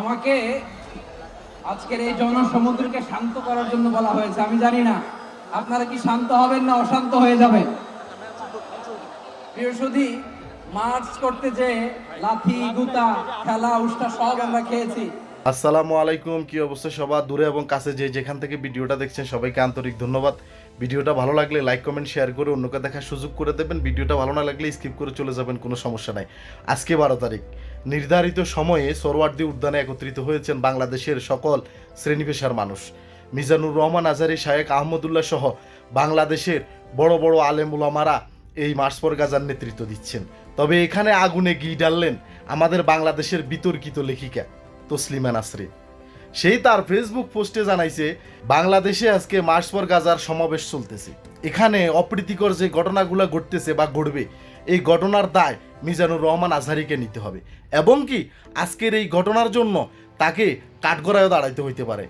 আমাকে আজকের এই জনসমুদ্রকে শান্ত করার জন্য বলা হয়েছে, আমি জানি না। আপনারা কি শান্ত হবেন না অশান্ত হয়ে যাবে বৃহস্পতি মার্চ করতে যে লাথি, গুতা খেলা উষ্টা সব আমরা খেয়েছি। আসসালামু আলাইকুম, কি অবস্থা সবার? দূরে এবং কাছে যে যেখান থেকে ভিডিওটা দেখছেন সবাইকে আন্তরিক ধন্যবাদ। ভিডিওটা ভালো লাগলে লাইক কমেন্ট শেয়ার করে অন্যকে দেখার সুযোগ করে দেবেন। ভিডিওটা ভালো না লাগলে স্কিপ করে চলে যাবেন, কোনো সমস্যা নাই। আজকে বারো তারিখ। নির্ধারিত সময়ে সরওয়ার্দী উদ্যানে একত্রিত হয়েছেন বাংলাদেশের সকল শ্রেণি পেশার মানুষ। মিজানুর রহমান, আজারি, শায়েক আহমদুল্লাহ সহ বাংলাদেশের বড় বড় আলেম উলামারা এই মার্চপর গাজার নেতৃত্ব দিচ্ছেন। তবে এখানে আগুনে ঘি ডাললেন আমাদের বাংলাদেশের বিতর্কিত লেখিকা। তসলিমা নাসরিন সেই তার ফেসবুক পোস্টে জানাইছে, বাংলাদেশে আজকে মার্চ পর গাজার সমাবেশ চলতেছে। এখানে অপ্রীতিকর যে ঘটনাগুলো ঘটতেছে বা ঘটবে, এই ঘটনার দায় মিজানুর রহমান আজহারিকে নিতে হবে। এবং কি, আজকের এই ঘটনার জন্য তাকে কাঠগড়ায়ও দাঁড়াইতে হইতে পারে।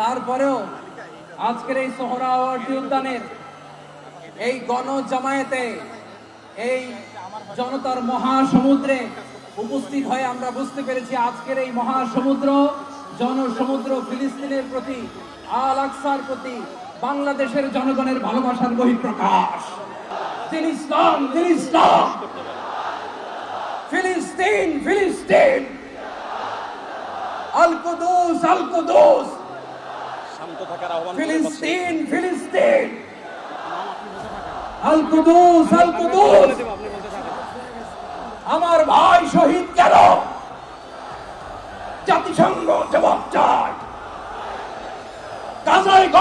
তারপরেও আজকের এই সোহরাওয়ার্দী উদ্যানের এই গণ জামায়াতে এই জনতার মহাসমুদ্রে উপস্থিত হয়ে আমরা বুঝতে পেরেছি আজকের এই মহাসমুদ্র জনসমুদ্র ফিলিস্তিনের প্রতি আল আকসার প্রতি বাংলাদেশের জনগণের ভালোবাসার বহিঃপ্রকাশ। তিনি ইসলাম ফিলিস্তিন ফিলিস্তিন। আল কুদুস আল কুদুস শান্ত থাকার আহ্বান ফিলিস্তিন ফিলিস্তিন আল কুদুস আল কুদুস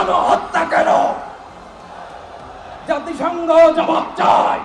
গণহত্যা কেন? জাতিসংঘ জবাব চায়।